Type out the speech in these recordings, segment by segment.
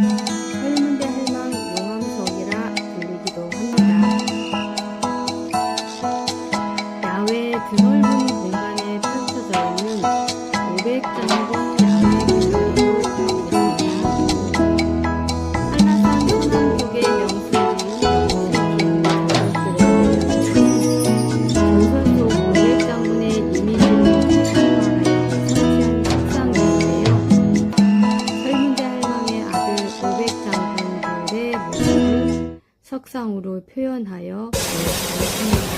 설문대 할망 용암석이라 불리기도 합니다. 야외 드넓은 공간에 펼쳐져 있는 500장과 석상으로 표현하여 보여드렸습니다.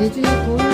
其实就是。